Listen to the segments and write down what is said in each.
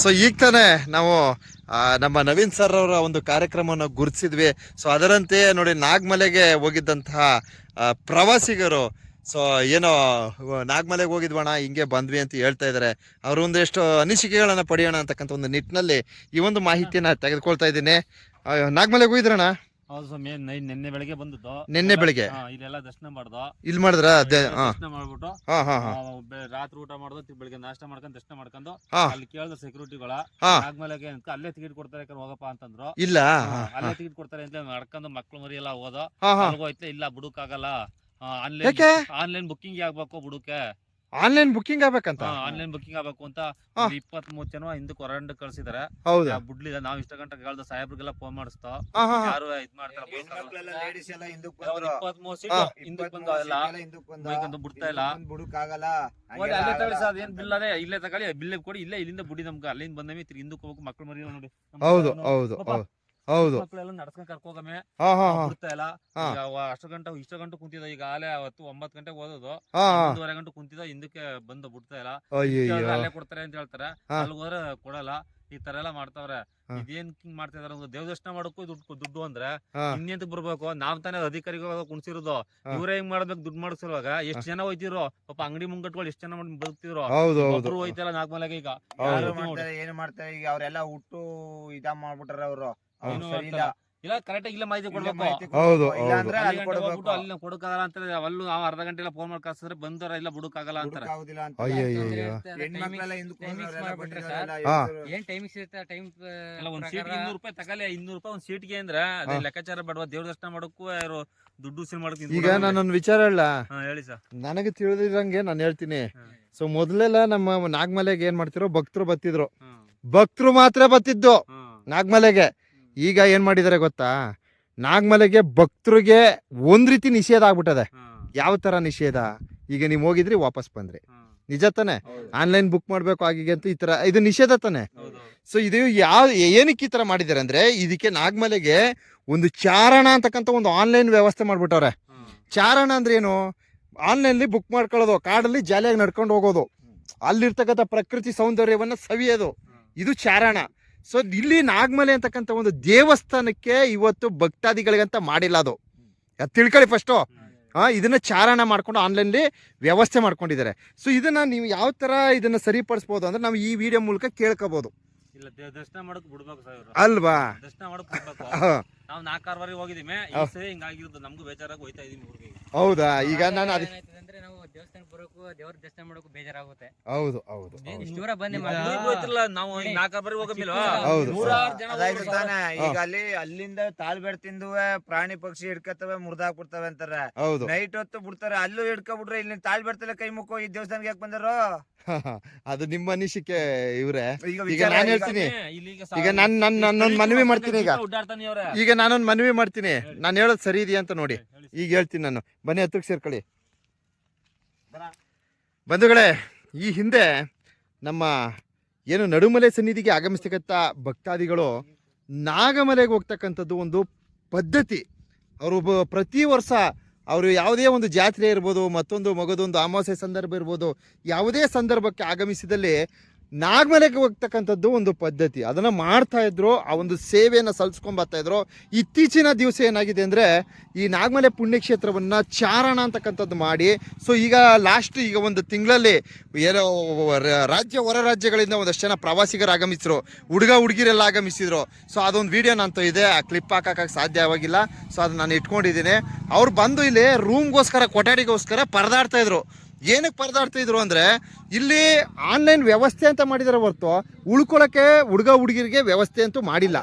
So ಈಗ ತಾನೇ ನಾವು ನಮ್ಮ ನವೀನ್ ಸರ್ ಅವರ ಒಂದು ಕಾರ್ಯಕ್ರಮವನ್ನು ಗುರುತಿಸಿದ್ವಿ. ಸೊ ಅದರಂತೆ ನೋಡಿ, ನಾಗಮಲೆಗೆ ಹೋಗಿದ್ದಂತಹ ಪ್ರವಾಸಿಗರು, ಸೊ ಏನೋ, ನಾಗಮಲೆಗೆ ಹೋಗಿದ್ವಣ ಹಿಂಗೆ ಬಂದ್ವಿ ಅಂತ ಹೇಳ್ತಾ ಇದ್ದಾರೆ. ಅವರು ಒಂದೆಷ್ಟು ಅನಿಸಿಕೆಗಳನ್ನು ಪಡೆಯೋಣ ಅಂತಕ್ಕಂಥ ಒಂದು ನಿಟ್ಟಿನಲ್ಲಿ ಈ ಒಂದು ಮಾಹಿತಿಯನ್ನು ತೆಗೆದುಕೊಳ್ತಾ ಇದ್ದೀನಿ. ನಾಗಮಲೆಗೆ ಹೋಗಿದ್ರಣ ಹೌದು ಸ್ವಾಮಿ ನೈ- ನಿನ್ನೆ ಬೆಳಗ್ಗೆ ಬಂದಿದ್ದು. ನಿನ್ನೆ ಬೆಳಿಗ್ಗೆ? ಹಾ, ಇಲ್ಲೆಲ್ಲ ದರ್ಶನ ಮಾಡ್ದು. ಇಲ್ಲಿ ಮಾಡಿದ್ರ? ಅದೇ ಹಾ. ದರ್ಶನ ಮಾಡ್ಬಿಟ್ಟು ಹಾ ಹಾ ಹಾ. ಆ, ಬೆ- ರಾತ್ರಿ ಊಟ ಮಾಡ್ದು ತಿ- ಬೆಳಿಗ್ಗೆ ನಾಷ್ಟ ಮಾಡ್ಕೊಂಡು ದರ್ಶನ ಮಾಡ್ಕೊಂಡು ಹಾ. ಅಲ್ಲಿ ಕೇಳಿದ ಸೆಕ್ಯೂರಿಟಿಗಳ ಹಾ. ನಾಗ್ಮಲೆಗೆ ಅಂತ ಅಲ್ಲೇ ಟಿಕೆಟ್ ಕೊಡ್ತಾರೆ ಹೋಗಪ್ಪ ಅಂತಂದ್ರು. ಇಲ್ಲ. ಹಾ, ಅಲ್ಲೇ ಟಿಕೆಟ್ ಕೊಡ್ತಾರೆ ಅಂತ ನಡ್ಕೊಂಡು ಮಕ್ಳು ಮರಿ ಎಲ್ಲ ಹೋದ. ಹಾ ಹಾ. ಅಲ್ಗೋಯ್ತು ಇಲ್ಲ ಆನ್ಲೈನ್ ಯಾಕೆ? ಆನ್ಲೈನ್ ಬುಕ್ಕಿಂಗ್ ಆಗ್ಬೇಕು ಬುಡುಕೆ ಆನ್ಲೈನ್ ಬುಕ್ಕಿಂಗ್ ಆಗ್ಬೇಕಂತ? ಆನ್ಲೈನ್ ಬುಕ್ಕಿಂಗ್ ಆಗ್ಬೇಕು ಅಂತ ಇಪ್ಪತ್ ಇಪ್ಪತ್ತ್ ಮೂವತ್ ಜನ ಹಿಂದಕ್ಕೆ ಕೊರಂಡ್ ಕಳ್ಸಿದಾರೆ. ಹೌದಾ. ಬುಡ್ಲಿಲ್ಲ ನಾವ್ ಇಷ್ಟ ಗಂಟೆ ಕಾಲದ ಸಾಹೇಬ್ರಿಗೆಲ್ಲ ಫೋನ್ ಮಾಡಿಸ್ತಾ ಯಾರು ಇದ್ ಮಾಡ್ತಾರೆ ಬಿಡ್ತಾ ಇಲ್ಲ. ಅಲ್ಲೇ ತಗೊಳ್ಳಿ ಸರ್ ಅದೇನ್ ಬಿಲ್ ಅದೇ ಇಲ್ಲೇ ತಗೊಳ್ಳಿ ಬಿಲ್ ಕೊಡಿ ಇಲ್ಲೇ ಇಲ್ಲಿಂದ ಬುಡಿ ನಮ್ಗೆ ಅಲ್ಲಿಂದ ಬಂದಮಿ ತಿರ್ಗಿ ಹಿಂದಕ್ಕೆ ಹೋಗ್ಬೇಕು ಮಕ್ಳು ಮರಿ ನೋಡಿ. ಹೌದು ಹೌದು. ಹೌದು. ಮಕ್ಕಳೆಲ್ಲ ನಡ್ಸ್ಕೊಂಡ್ ಕರ್ಕೋಗಮೆ. ಹಾ ಹಾ ಹಾ. ಬಿಡ್ತಾ ಇಲ್ಲ ಹಾ. ಈಗ ಅವ ಅಷ್ಟು ಗಂಟೆ ಇಷ್ಟು ಗಂಟೆ ಕುಂತಿದ ಈಗ ಆಲೆ ಅವತ್ತು ಒಂಬತ್ ಗಂಟೆಗೆ ಓದೋದು. ಹಾ ಹಾ. ಒಂದೂವರೆ ಗಂಟೆ ಕುಂತಿದ ಹಿಂದಕ್ಕೆ ಬಂದು ಬಿಡ್ತಾ ಇಲ್ಲ ಕೇಳಿದ್ರೆ ಅಲ್ಲೇ ಕೊಡ್ತಾರೆ ಅಂತ ಹೇಳ್ತಾರೆ. ಹಾ. ಅಲ್ಲಿ ಹೋದ್ರೆ ಕೊಡಲ್ಲ. ಈ ತರ ಎಲ್ಲ ಮಾಡ್ತಾವ್ರೆ. ಹಾ. ಇದೇನ್ ಹಿಂಗ್ ಮಾಡ್ತಾ ಇದಾರೆ ದೇವ ದರ್ಶನ ಮಾಡೋಕ್ಕೂ ದುಡ್ಡು ದುಡ್ಡು ಅಂದ್ರೆ ಹಾ. ಇನ್ನೆಂತ ಬರ್ಬೇಕು? ನಾವ್ ತಾನೇ ಅಧಿಕಾರಿಗಳು ಕುಣಿಸಿರೋದು. ಹಾ. ಇವ್ರೇ ಹೆಂಗ್ ಮಾಡ್ಬೇಕು ದುಡ್ಡು ಮಾಡಿಸಿರುವಾಗ ಎಷ್ಟ್ ಜನ ಹೋಯ್ತಿರೋ? ಪಾಪ ಅಂಗಡಿ ಮುಂಗಟ್ಗಳು ಎಷ್ಟ್ ಜನ ಮಾಡಿ ಬದುಕ್ತಿರೋ? ಹೌದು ಹೌದು. ಒಬ್ರು ಹೋಯ್ತಲ್ಲ ನಾಲ್ಕಮಲೆಗೆ ಈಗ. ಹೌದು. ಯಾರು ಮಾಡ್ತಾರೆ ಏನು ಮಾಡ್ತಾರೆ? ಈಗ ಅವ್ರೆಲ್ಲ ಹುಟ್ಟು ಇದ ಮಾಡ್ಬಿಟ್ರ ಅವ್ರು. ಅವ್ರು ಏನು ಸರಿ ಮಾಡ್ತಾರ? ಇಲ್ಲ ಕರೆಕ್ಟ್ ಇಲ್ಲ ಮಾಹಿತಿ ಇಲ್ಲ ಕೊಡ್ಬೇಕು. ಹೌದು, ಇಲ್ಲ ಹೌದು. ಅಂದ್ರೆ ಅಲ್ಲಿ ಕೊಡ್ಬೇಕು. ಅಲ್ಲಿ ಕೊಡಕ್ಕಾಗಲ್ಲ ಅಂತ ಅಲ್ಲೂ ನಾವು ಅರ್ಧ ಗಂಟೆ ಎಲ್ಲ ಫೋನ್ ಮಾಡಿ ಕಳ್ಸಿದ್ರೆ ಬಂದರ ಇಲ್ಲ ಬುಡಕ್ಕಾಗಲ್ಲ ಅಂತಾರೆ. ಅಂತ ಅಯ್ಯಯ್ಯೋ. ಹೆಣ್ಮಕ್ಳೆಲ್ಲ ಹಿಂದಕ್ timings ಬಂದವ್ರೆಲ್ಲ ಮಾಡ್ಬಿಟ್ರೆ ಬಂದಿರೋರೆಲ್ಲ ಹಾ. ಏನ್ ಟೈಮಿಂಗ್ಸ್ ಇರುತ್ತೆ? ಟೈಮ್ ಅಲ್ಲ ಒಂದ್ ಸೀಟ್ ಇನ್ನೂರು ರೂಪಾಯಿ ತಗಲಿ ಇನ್ನೂರು ರೂಪಾಯಿ ಒಂದ್ ಸೀಟ್ಗೆ ಅಂದ್ರೆ ಅದೇ ಹಾ. ಲೆಕ್ಕಾಚಾರ ಬಡವ? ದೇವ್ರ ದರ್ಶನ ಮಾಡಕ್ಕೂ ಯಾರು ದುಡ್ಡು ಉಸಿರು ಮಾಡಕ್ ಈಗ ನಾನೊಂದು ವಿಚಾರ ಹೇಳ. ಹಾ ಹೇಳಿ ಸರ್ ನನಗೆ ತಿಳಿದಿರಂಗೆ ನಾನು ಹೇಳ್ತೀನಿ. ಹ್ಮ್. ಸೊ ಮೊದಲೆಲ್ಲ ನಮ್ಮ ನಾಗಮಲೆಗೆ ಏನ್ ಮಾಡ್ತಿರೋ ಭಕ್ತರು ಬತ್ತಿದ್ರು ಹ್ಮ್ ಭಕ್ತರು ಮಾತ್ರ ಬತ್ತಿದ್ದು ಹ್ಮ್ ನಾಗಮಲೆಗೆ. ಈಗ ಏನ್ ಮಾಡಿದಾರೆ ಗೊತ್ತಾ? ನಾಗಮಲೆಗೆ ಭಕ್ತರಿಗೆ ಒಂದ್ ರೀತಿ ನಿಷೇಧ ಆಗ್ಬಿಟ್ಟದೆ. ಯಾವ ತರ ನಿಷೇಧ? ಈಗ ನೀವು ಹೋಗಿದ್ರಿ ವಾಪಸ್ ಬಂದ್ರಿ. ನಿಜ ತಾನೆ? ಆನ್ಲೈನ್ ಬುಕ್ ಮಾಡ್ಬೇಕು ಆಗಿಗೆ ಅಂತ ಈ ತರ ಇದು ನಿಷೇಧ ತಾನೆ? ಸೊ ಇದು ಯಾವ ಏನಕ್ಕೆ ಈ ತರ ಮಾಡಿದ್ದಾರೆ ಅಂದ್ರೆ ಇದಕ್ಕೆ ನಾಗಮಲೆಗೆ ಒಂದು ಚಾರಣ ಅಂತಕ್ಕಂಥ ಒಂದು ಆನ್ಲೈನ್ ವ್ಯವಸ್ಥೆ ಮಾಡ್ಬಿಟ್ಟವ್ರೆ. ಚಾರಣ ಅಂದ್ರೆ ಏನು? ಆನ್ಲೈನ್ಲಿ ಬುಕ್ ಮಾಡ್ಕೊಳ್ಳೋದು ಕಾಡಲ್ಲಿ ಜಾಲಿಯಾಗಿ ನಡ್ಕೊಂಡು ಹೋಗೋದು. ಅಲ್ಲಿರ್ತಕ್ಕಂಥ ಪ್ರಕೃತಿ ಸೌಂದರ್ಯವನ್ನ ಸವಿಯೋದು. ಇದು ಚಾರಣ. ಸೊ ಇಲ್ಲಿ ನಾಗಮಲೆ ಅಂತಕ್ಕಂಥ ಒಂದು ದೇವಸ್ಥಾನಕ್ಕೆ ಇವತ್ತು ಭಕ್ತಾದಿಗಳಿಗಂತ ಮಾಡಿಲ್ಲ ಅದು. ಅದು ತಿಳ್ಕೊಳ್ಳಿ ಫಸ್ಟು ಹಾಂ ಇದನ್ನ ಚಾರಣ ಮಾಡ್ಕೊಂಡು ಆನ್ಲೈನಲ್ಲಿ ವ್ಯವಸ್ಥೆ ಮಾಡ್ಕೊಂಡಿದ್ದಾರೆ. ಸೊ ಇದನ್ನ ನೀವು ಯಾವ ತರ ಇದನ್ನ ಸರಿಪಡಿಸ್ಬೋದು ಅಂದ್ರೆ ನಾವು ಈ ವಿಡಿಯೋ ಮೂಲಕ ಕೇಳ್ಕೋಬೋದು. ಇಲ್ಲ ದರ್ಶನ ಮಾಡಕ್ ಬಿಡ್ಬೇಕು ಸರ್ ಅಲ್ವಾ? ದರ್ಶನ ಮಾಡಕ್ ಬಿಡ್ಬೇಕು. ನಾವು ನಾಲ್ಕಾರ್ವರೆಗೆ ಹೋಗಿದೀವಿ ಈ ಹಾ. ಸರಿ ಹಿಂಗಾಗಿರೋದು ನಮ್ಗೂ ಬೇಜಾರಾಗಿ ಹೋಯ್ತಾ ಇದೀವಿ ಊರಿಗೆ ಹೌದಾ? ಈಗ ನಾನು ಅದಕ್ಕೆ ಅಂದ್ರೆ ನಾವು ದೇವಸ್ಥಾನಕ್ಕೆ ಬರೋಕು ದೇವ್ರ ದರ್ಶನ ಮಾಡೋಕು ಬೇಜಾರಾಗುತ್ತೆ. ಹೌದು ಹೌದು ಏನ್ ಹೌದು. ದೂರ ಬಂದೆ ಈಗ ಊರಿಗೆ ಹೋಯ್ತಿರಲ್ಲ ನಾವು ಈಗ ನಾಲ್ಕಾರ್ವರೆಗೆ ಹೋಗಮಿಲ್ವಾ ಹೌದು. ನೂರಾರು ಜನ ಅದಾಯ್ತು ಹೋಗ್ಬಿಡ್ತಾರೆ. ತಾನೆ. ಈಗ ಅಲ್ಲಿ ಅಲ್ಲಿಂದ ತಾಳ್ಬೇಡ್ ತಿಂದುವೆ ಪ್ರಾಣಿ ಪಕ್ಷಿ ಹಿಡ್ಕತ್ತವೆ ಮುರ್ದಾಕ್ಬಿಡ್ತವೆ ಅಂತಾರೆ. ಹೌದು. ನೈಟ್ ಹೊತ್ತು ಬಿಡ್ತಾರೆ ಅಲ್ಲೂ ಹಿಡ್ಕೊಬಿಟ್ರೆ ಇಲ್ಲಿ ತಾಳ್ಬೇಡ್ತಲ್ಲ ಕೈ ಮುಕ್ಕೋ ಈ ದೇವಸ್ಥಾನಕ್ಕೆ ಯಾಕೆ ಬಂದಾರೋ? ಅದು ನಿಮ್ಮ ಅನಿಸಿಕೆ ಇವ್ರೆ. ಈಗ ಈಗ ನಾನು ಹೇಳ್ತೀನಿ. ಈಗ ನಾನ್ ನನ್ನ ನನ್ನೊಂದು ಮನವಿ ಮಾಡ್ತೀನಿ ಈಗ. ಈಗ ನಾನೊಂದು ಮನವಿ ಮಾಡ್ತೀನಿ. ನಾನು ಹೇಳೋದು ಸರಿ ಇದೆಯಾ ಅಂತ ನೋಡಿ. ಈಗ ಹೇಳ್ತೀನಿ ನಾನು. ಬನ್ನಿ ಹತ್ರಕ್ಕೆ ಸೇರ್ಕೊಳ್ಳಿ. ಬಂಧುಗಳೇ, ಈ ಹಿಂದೆ ನಮ್ಮ ಏನು ನಡುಮಲೆ ಸನ್ನಿಧಿಗೆ ಆಗಮಿಸ್ತಕ್ಕಂಥ ಭಕ್ತಾದಿಗಳು ನಾಗಮಲೆಗೆ ಹೋಗ್ತಕ್ಕಂಥದ್ದು ಒಂದು ಪದ್ಧತಿ. ಅವರು ಪ್ರತಿ ವರ್ಷ ಅವರು ಯಾವುದೇ ಒಂದು ಜಾತ್ರೆ ಇರ್ಬೋದು, ಮತ್ತೊಂದು ಮಗದೊಂದು ಅಮಾವಾಸ್ಯೆ ಸಂದರ್ಭ ಇರ್ಬೋದು, ಯಾವುದೇ ಸಂದರ್ಭಕ್ಕೆ ಆಗಮಿಸಿದಲ್ಲಿ ನಾಗಮಲೆಗೆ ಹೋಗ್ತಕ್ಕಂಥದ್ದು ಒಂದು ಪದ್ಧತಿ. ಅದನ್ನು ಮಾಡ್ತಾ ಇದ್ರು, ಆ ಒಂದು ಸೇವೆಯನ್ನು ಬರ್ತಾ ಇದ್ರು. ಇತ್ತೀಚಿನ ದಿವಸ ಏನಾಗಿದೆ ಅಂದರೆ, ಈ ನಾಗಮಲೆ ಪುಣ್ಯಕ್ಷೇತ್ರವನ್ನು ಚಾರಣ ಅಂತಕ್ಕಂಥದ್ದು ಮಾಡಿ ಸೊ ಈಗ ಲಾಸ್ಟ್ ಈಗ ಒಂದು ತಿಂಗಳಲ್ಲಿ ಏನೋ ರಾಜ್ಯ ಹೊರ ರಾಜ್ಯಗಳಿಂದ ಒಂದಷ್ಟು ಜನ ಪ್ರವಾಸಿಗರು ಆಗಮಿಸಿದ್ರು ಹುಡುಗ ಹುಡುಗಿರೆಲ್ಲ ಆಗಮಿಸಿದ್ರು. ಸೊ ಅದೊಂದು ವಿಡಿಯೋ ನಂತ ಇದೆ, ಆ ಕ್ಲಿಪ್ ಹಾಕಕ್ಕೆ ಸಾಧ್ಯವಾಗಿಲ್ಲ ಸೊ ಅದು ನಾನು ಇಟ್ಕೊಂಡಿದ್ದೀನಿ. ಅವ್ರು ಬಂದು ಇಲ್ಲಿ ರೂಮ್ಗೋಸ್ಕರ ಕೊಠಡಿಗೋಸ್ಕರ ಪರದಾಡ್ತಾ ಇದ್ರು. ಏನಕ್ಕೆ ಪರದಾಡ್ತಾ ಇದ್ರು ಅಂದರೆ ಇಲ್ಲಿ ಆನ್ಲೈನ್ ವ್ಯವಸ್ಥೆ ಅಂತ ಮಾಡಿದಾರೆ ಹೊರತು ಉಳ್ಕೊಳ್ಳೋಕ್ಕೆ ಹುಡುಗ ಹುಡುಗಿರಿಗೆ ವ್ಯವಸ್ಥೆ ಅಂತೂ ಮಾಡಿಲ್ಲ.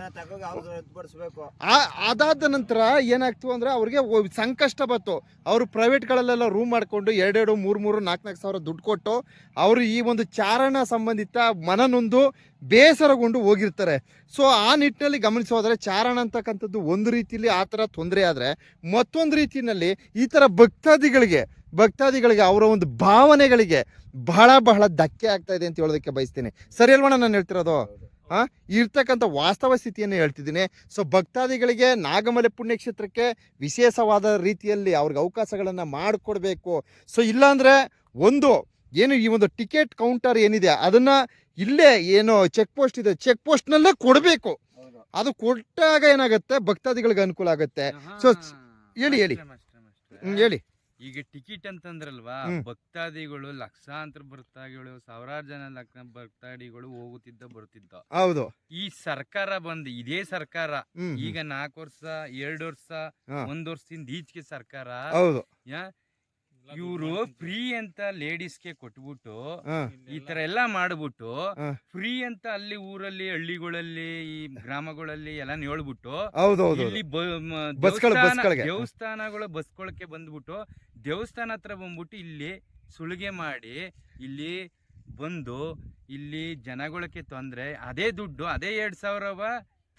ಅದಾದ ನಂತರ ಏನಾಗ್ತು ಅಂದ್ರೆ ಅವ್ರಿಗೆ ಸಂಕಷ್ಟ ಬಂತು. ಅವರು ಪ್ರೈವೇಟ್ಗಳಲ್ಲೆಲ್ಲ ರೂಮ್ ಮಾಡಿಕೊಂಡು ಎರಡೆರಡು ಮೂರು ಮೂರು ನಾಲ್ಕು ನಾಲ್ಕು ಸಾವಿರ ದುಡ್ಡು ಕೊಟ್ಟು ಅವರು ಈ ಒಂದು ಚಾರಣ ಸಂಬಂಧಿತ ಮನನೊಂದು ಬೇಸರಗೊಂಡು ಹೋಗಿರ್ತಾರೆ. ಸೊ ಆ ನಿಟ್ಟಿನಲ್ಲಿ ಗಮನಿಸೋದ್ರೆ ಚಾರಣ ಅಂತಕ್ಕಂಥದ್ದು ಒಂದು ರೀತಿಯಲ್ಲಿ ಆ ಥರ ತೊಂದರೆ ಆದರೆ ಮತ್ತೊಂದು ರೀತಿಯಲ್ಲಿ ಈ ಥರ ಭಕ್ತಾದಿಗಳಿಗೆ ಭಕ್ತಾದಿಗಳಿಗೆ ಅವರ ಒಂದು ಭಾವನೆಗಳಿಗೆ ಬಹಳ ಬಹಳ ಧಕ್ಕೆ ಆಗ್ತಾ ಇದೆ ಅಂತ ಹೇಳೋದಕ್ಕೆ ಬಯಸ್ತೀನಿ. ಸರಿ ಅಲ್ವಣ್ಣ ನಾನು ಹೇಳ್ತಿರೋದು? ಹಾಂ? ಇರ್ತಕ್ಕಂಥ ವಾಸ್ತವ ಸ್ಥಿತಿಯನ್ನು ಹೇಳ್ತಿದ್ದೀನಿ. ಸೊ ಭಕ್ತಾದಿಗಳಿಗೆ ನಾಗಮಲೆ ಪುಣ್ಯಕ್ಷೇತ್ರಕ್ಕೆ ವಿಶೇಷವಾದ ರೀತಿಯಲ್ಲಿ ಅವ್ರಿಗೆ ಅವಕಾಶಗಳನ್ನು ಮಾಡಿಕೊಡ್ಬೇಕು. ಸೊ ಇಲ್ಲಾಂದರೆ ಒಂದು ಏನು ಈ ಒಂದು ಟಿಕೆಟ್ ಕೌಂಟರ್ ಏನಿದೆ ಅದನ್ನ ಇಲ್ಲೇ ಏನು ಚೆಕ್ ಪೋಸ್ಟ್ ಇದೆ ಚೆಕ್ ಪೋಸ್ಟ್ನಲ್ಲೇ ಕೊಡಬೇಕು. ಅದು ಕೊಟ್ಟಾಗ ಏನಾಗುತ್ತೆ? ಭಕ್ತಾದಿಗಳಿಗೆ ಅನುಕೂಲ ಆಗುತ್ತೆ. ಸೊ, ಹೇಳಿ, ಹೇಳಿ. ಹೇಳಿ. ಈಗ ಟಿಕೆಟ್ ಅಂತಂದ್ರಲ್ವಾ ಭಕ್ತಾದಿಗಳು ಲಕ್ಷಾಂತರ ಭಕ್ತಾದಿಗಳು ಸಾವಿರಾರು ಜನ ಲಕ್ಷ ಭಕ್ತಾದಿಗಳು ಹೋಗುತ್ತಿದ್ದ ಬರುತ್ತಿದ್ದ ಹೌದು ಈ ಸರ್ಕಾರ ಬಂದು ಇದೇ ಸರ್ಕಾರ. ಈಗ ನಾಲ್ಕು ವರ್ಷ ಎರಡು ವರ್ಷ. ಒಂದ್ ವರ್ಷದಿಂದ ಈಚೆಗೆ ಸರ್ಕಾರ ಹೌದು ಇವರು ಫ್ರೀ ಅಂತ ಲೇಡೀಸ್ಗೆ ಕೊಟ್ಬಿಟ್ಟು ಈ ತರ ಎಲ್ಲಾ ಮಾಡ್ಬಿಟ್ಟು ಫ್ರೀ ಅಂತ ಅಲ್ಲಿ ಊರಲ್ಲಿ ಹಳ್ಳಿಗಳಲ್ಲಿ ಈ ಗ್ರಾಮಗಳಲ್ಲಿ ಎಲ್ಲ ಹೇಳ್ಬಿಟ್ಟು ಇಲ್ಲಿ. ದೇವಸ್ಥಾನಗಳು ಬಸ್ಕೊಳಕ್ಕೆ ಬಂದ್ಬಿಟ್ಟು ದೇವಸ್ಥಾನ ಹತ್ರ ಬಂದ್ಬಿಟ್ಟು ಇಲ್ಲಿ ಸುಲಿಗೆ ಮಾಡಿ ಇಲ್ಲಿ ಬಂದು ಇಲ್ಲಿ ಜನಗಳಕ್ಕೆ ತೊಂದ್ರೆ ಅದೇ ದುಡ್ಡು ಅದೇ ಎರಡ್ ಸಾವಿರವ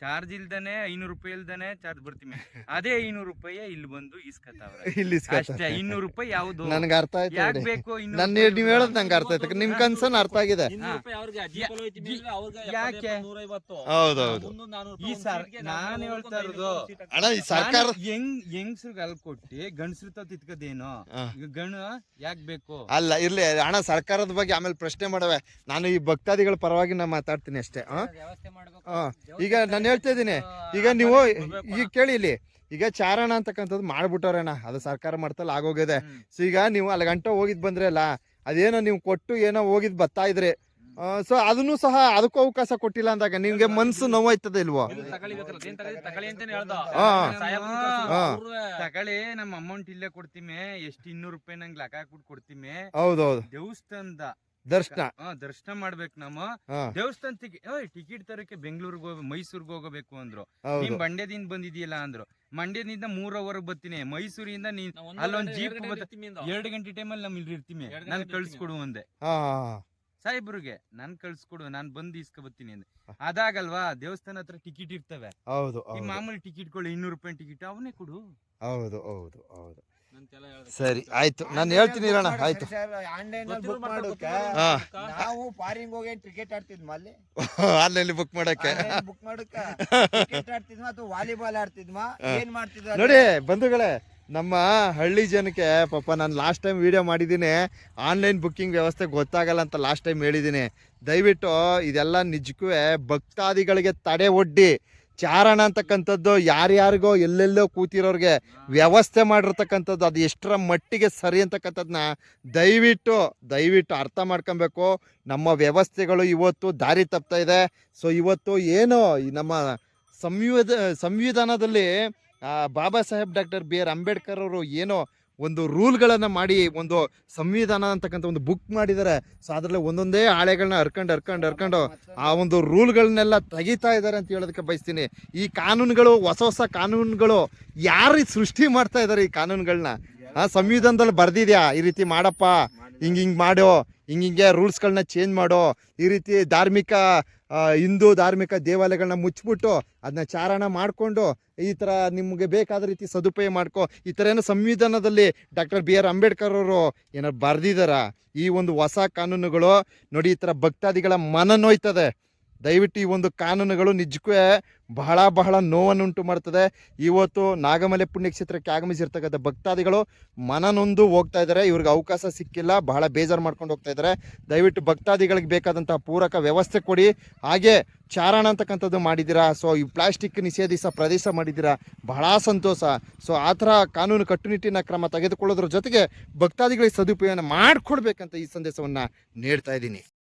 ಚಾರ್ಜ್ ಇಲ್ದನೆ ಐನೂರು ರೂಪಾಯಿ ಇಲ್ದನೆ ಚಾರ್ಜ್ ಬರ್ತೀನಿ ಅದೇ ಐನೂರು ರೂಪಾಯಿ ಇಲ್ಲಿ ಬಂದು ಇಸ್ಕತಾವ್ರೆ ಇಲ್ಲಿ ಅಷ್ಟೇ ಇನ್ನೂರು ರೂಪಾಯಿ ಯಾವ್ದು ನನ್ಗೆ ಅರ್ಥ ಆಯ್ತು ಯಾಕ್ ನೋಡಿ ಬೇಕು ಇನ್ನೂರು ನನ್ನ ರೂಪಾಯಿ? ನೀವ್ ಹೇಳೋದು ನಂಗೆ ಅರ್ಥ ಆಯ್ತು ನಿಮ್ ಕನ್ಸನ್ ಅರ್ಥ ಆಗಿದೆ ಯಾಕೆ? ಎಪ್ಪತ್ತು, ಹೌದು, ಹೌದು. ಈ ಸರ್- ನಾನು ಹೇಳ್ತಾ ಇರೋದು. ಅಣ್ಣ ಈ ಸರ್ಕಾರ ನಾನು ಹೆಂಗ್ ಹೆಂಗ್ಸ್ರಿಗೆ ಅಲ್ಲಿ ಕೊಟ್ಟಿ ಗಂಡಸ್ರ ತಿತ್ಕದೇನೋ ಹಾ. ಈಗ ಗಣ ಯಾಕ್ ಬೇಕು ಅಲ್ಲ ಇರ್ಲಿ ಅಣ್ಣ ಸರ್ಕಾರದ ಬಗ್ಗೆ ಆಮೇಲೆ ಪ್ರಶ್ನೆ ಮಾಡವೆ ನಾನು ಈ ಭಕ್ತಾದಿಗಳ ಪರವಾಗಿ ನಾ ಮಾತಾಡ್ತೀನಿ ಅಷ್ಟೇ ಆ? ವ್ಯವಸ್ಥೆ ಈಗ ಹಾ. ನಾನು ಹೇಳ್ತಾ ಇದ್ದೀನಿ. ಈಗ ನೀವು ಈಗ ಕೇಳಿ ಇಲ್ಲಿ. ಈಗ ಚಾರಣ ಅಂತಕ್ಕಂಥದ್ದು ಮಾಡ್ಬಿಟ್ಟವ್ರಣ್ಣ ಅದು ಸರ್ಕಾರ ಮಾಡ್ತಲ್ಲ ಆಗೋಗಿದೆ. ಸೊ ಈಗ ನೀವು ಅಲ್ಲಿ ಗಂಟೆ ಹೋಗಿದ್ ಬಂದ್ರೆ ಅಲ್ಲ ಅದೇನೋ ನೀವು ಕೊಟ್ಟು ಏನೋ ಹೋಗಿದ್ ಬತ್ತಾ ಇದ್ರಿ ಸೊ ಅದನ್ನು ಸಹ ಅದಕ್ಕೂ ಅವಕಾಶ ಕೊಟ್ಟಿಲ್ಲ ಅಂದಾಗ ನಿಮ್ಗೆ ಮನ್ಸು ನೋವಾಯ್ತದ ಇಲ್ವೋ? ತಗೊಳ್ಳಿ- ನಮ್ಮ ಅಮೌಂಟ್ ಇಲ್ಲೇ ಕೊಡ್ತೀನಿ ಎಷ್ಟು ಇನ್ನೂರು ರೂಪಾಯಿ ನಂಗೆ ಲಕ್ಕ ಕೊಡ್ತೀನಿ ಹೌದೌದು. ದೇವಸ್ಥಾನದ ದರ್ಶನ. ಹಾ ದರ್ಶನ ಮಾಡ್ಬೇಕು ನಮ್ಮ ಹಾ. ದೇವಸ್ಥಾನ ಟಿಕೆಟ್ ತರಕ್ಕೆ ಬೆಂಗಳೂರಿಗೆ ಹೋಗ ಮೈಸೂರಿಗೆ ಹೋಗಬೇಕು ಅಂದ್ರು. ಹೌದು. ನೀನ್ ಮಂಡ್ಯದಿಂದ ಬಂದಿದೀಯಲ್ಲ ಅಂದ್ರು. ಮಂಡ್ಯದಿಂದ ಮೂರ್ ಅವರ್ ಬರ್ತೀನಿ. ಮೈಸೂರಿಂದ ನೀನ್ ಒಂದು ಅಲ್ಲೊಂದ್ ಜೀಪ್ ಎರಡು ಗಂಟೆ ಟೈಮ್ ಅಲ್ಲಿ. ಟೈಮಲ್ಲಿ ನಮ್ ಇಲ್ಲಿ ನನ್ ಎರಡ್ ನಾನ್ ಗಂಟೆ ಕಳ್ಸ್ಕೊಡು ಅಂದೆ. ಹಾ ಸಾಹೇಬ್ರಿಗೆ ನಾನ್ ಕಳ್ಸ್ಕೊಡು ನಾನ್ ಬಂದು ಇಸ್ಕೊ ಬರ್ತೀನಿ ಅಂದೆ. ಅದಾಗಲ್ವಾ ದೇವಸ್ಥಾನ ಹತ್ರ ಟಿಕೆಟ್ ಇರ್ತವೆ. ಹೌದು ಈ ಹೌದು. ಮಾಮೂಲಿ ಟಿಕೆಟ್ಗಳು ಇನ್ನೂರು ರೂಪಾಯಿ ಟಿಕೆಟ್ ಅವನೇ ಕೊಡು. ಹೌದು ಹೌದು ಹೌದು. ಸರಿ ಆಯ್ತು? ನಾನು ಹೇಳ್ತೀನಿ ಇರೋಣ ಆಯ್ತು. ಬುಕ್ ಮಾಡೋಕೆ ನಾವು ಫಾರಿನ್ ಹೋಗಿ ಕ್ರಿಕೆಟ್ ಆಡ್ತಿದ್ವಿ ಅಲ್ಲಿ? ಆನ್ಲೈನ್ ಬುಕ್ ಮಾಡಕ್ಕೆ? ಬುಕ್ ಮಾಡಕ ಕ್ರಿಕೆಟ್ ಆಡ್ತಿದ್ಮ ಅಥವಾ ವಾಲಿಬಾಲ್ ಆಡ್ತಿದ್ಮ? ಏನು ನೋಡಿ ಬಂಧುಗಳೇ ನಮ್ಮ ಹಳ್ಳಿ ಜನಕ್ಕೆ ಪಾಪ ನಾನು ಲಾಸ್ಟ್ ಟೈಮ್ ವಿಡಿಯೋ ಮಾಡಿದ್ದೀನಿ. ಆನ್ಲೈನ್ ಬುಕ್ಕಿಂಗ್ ವ್ಯವಸ್ಥೆ ಗೊತ್ತಾಗಲ್ಲ ಅಂತ ಲಾಸ್ಟ್ ಟೈಮ್ ಹೇಳಿದ್ದೀನಿ. ದಯವಿಟ್ಟು ಇದೆಲ್ಲ ನಿಜಕ್ಕೂ ಭಕ್ತಾದಿಗಳಿಗೆ ತಡೆ ಒಡ್ಡಿ. ಚಾರಣ ಅಂತಕ್ಕಂಥದ್ದು ಯಾರ್ಯಾರಿಗೋ ಎಲ್ಲೆಲ್ಲೋ ಕೂತಿರೋರಿಗೆ ವ್ಯವಸ್ಥೆ ಮಾಡಿರ್ತಕ್ಕಂಥದ್ದು, ಅದು ಎಷ್ಟರ ಮಟ್ಟಿಗೆ ಸರಿ ಅಂತಕ್ಕಂಥದ್ದನ್ನ ದಯವಿಟ್ಟು ದಯವಿಟ್ಟು ಅರ್ಥ ಮಾಡ್ಕೊಬೇಕು. ನಮ್ಮ ವ್ಯವಸ್ಥೆಗಳು ಇವತ್ತು ದಾರಿ ತಪ್ತಾ ಇದೆ. ಸೊ, ಇವತ್ತು ಏನು ನಮ್ಮ ಸಂವಿಧ, ಸಂವಿಧಾನದಲ್ಲಿ Baba Saheb doctor B R Ambedkar ಅವರು ಏನೋ ಒಂದು ರೂಲ್ಗಳನ್ನು ಮಾಡಿ ಒಂದು ಸಂವಿಧಾನ ಅಂತಕ್ಕಂಥ ಒಂದು ಬುಕ್ ಮಾಡಿದ್ದಾರೆ ಸೊ ಅದರಲ್ಲಿ ಒಂದೊಂದೇ ಹಾಳೆಗಳನ್ನ ಹರ್ಕೊಂಡು ಹರ್ಕೊಂಡು ಹರ್ಕೊಂಡು ಆ ಒಂದು ರೂಲ್ಗಳನ್ನೆಲ್ಲ ತೆಗಿತಾ ಇದ್ದಾರೆ ಅಂತ ಹೇಳೋದಕ್ಕೆ ಬಯಸ್ತೀನಿ. ಈ ಕಾನೂನುಗಳು ಹೊಸ ಹೊಸ ಕಾನೂನುಗಳು ಯಾರು ಸೃಷ್ಟಿ ಮಾಡ್ತಾ ಇದ್ದಾರೆ ಈ ಕಾನೂನುಗಳನ್ನ ಆ ಸಂವಿಧಾನದಲ್ಲಿ ಬರ್ದಿದ್ಯಾ? ಈ ರೀತಿ ಮಾಡಪ್ಪ. ಹಿಂಗೆ ಹಿಂಗೆ ಮಾಡೋ ಹಿಂಗೆ ಹಿಂಗೆ ರೂಲ್ಸ್ಗಳನ್ನ ಚೇಂಜ್ ಮಾಡೋ ಈ ರೀತಿ ಧಾರ್ಮಿಕ ಹಿಂದೂ ಧಾರ್ಮಿಕ ದೇವಾಲಯಗಳನ್ನ ಮುಚ್ಚಿಬಿಟ್ಟು ಅದನ್ನ ಚಾರಣ ಮಾಡಿಕೊಂಡು ಈ ಥರ ನಿಮಗೆ ಬೇಕಾದ ರೀತಿ ಸದುಪಯೋಗ ಮಾಡ್ಕೊ. ಈ ಥರ ಏನೋ ಸಂವಿಧಾನದಲ್ಲಿ ಡಾಕ್ಟರ್ ಬಿ ಆರ್ ಅಂಬೇಡ್ಕರ್ ಅವರು ಏನಾರು ಬರೆದಿದ್ದಾರಾ ಈ ಒಂದು ಹೊಸ ಕಾನೂನುಗಳು ನೋಡಿ ಈ ಥರ ಭಕ್ತಾದಿಗಳ ಮನ ನೋಯ್ತದೆ. ದಯವಿಟ್ಟು ಈ ಒಂದು ಕಾನೂನುಗಳು ನಿಜಕ್ಕೂ ಬಹಳ ಬಹಳ ನೋವನ್ನುಂಟು ಮಾಡ್ತದೆ. ಇವತ್ತು ನಾಗಮಲೆ ಪುಣ್ಯಕ್ಷೇತ್ರಕ್ಕೆ ಆಗಮಿಸಿರ್ತಕ್ಕಂಥ ಭಕ್ತಾದಿಗಳು ಮನನೊಂದು ಹೋಗ್ತಾ ಇದ್ದಾರೆ. ಇವ್ರಿಗೆ ಅವಕಾಶ ಸಿಕ್ಕಿಲ್ಲ. ಬಹಳ ಬೇಜಾರು ಮಾಡ್ಕೊಂಡು ಹೋಗ್ತಾ ಇದ್ದಾರೆ. ದಯವಿಟ್ಟು ಭಕ್ತಾದಿಗಳಿಗೆ ಬೇಕಾದಂಥ ಪೂರಕ ವ್ಯವಸ್ಥೆ ಕೊಡಿ. ಹಾಗೆ ಚಾರಣ ಅಂತಕ್ಕಂಥದ್ದು ಮಾಡಿದ್ದೀರಾ? ಸೊ, ಈ ಪ್ಲಾಸ್ಟಿಕ್ ನಿಷೇಧಿಸ ಪ್ರದೇಶ ಮಾಡಿದ್ದೀರಾ? ಬಹಳ ಸಂತೋಷ. ಸೊ, ಆ ಥರ ಕಾನೂನು ಕಟ್ಟುನಿಟ್ಟಿನ ಕ್ರಮ ತೆಗೆದುಕೊಳ್ಳೋದ್ರ ಜೊತೆಗೆ ಭಕ್ತಾದಿಗಳಿಗೆ ಸದುಪಯೋಗ ಮಾಡಿಕೊಡ್ಬೇಕಂತ ಈ ಸಂದೇಶವನ್ನು ನೀಡ್ತಾ ಇದ್ದೀನಿ.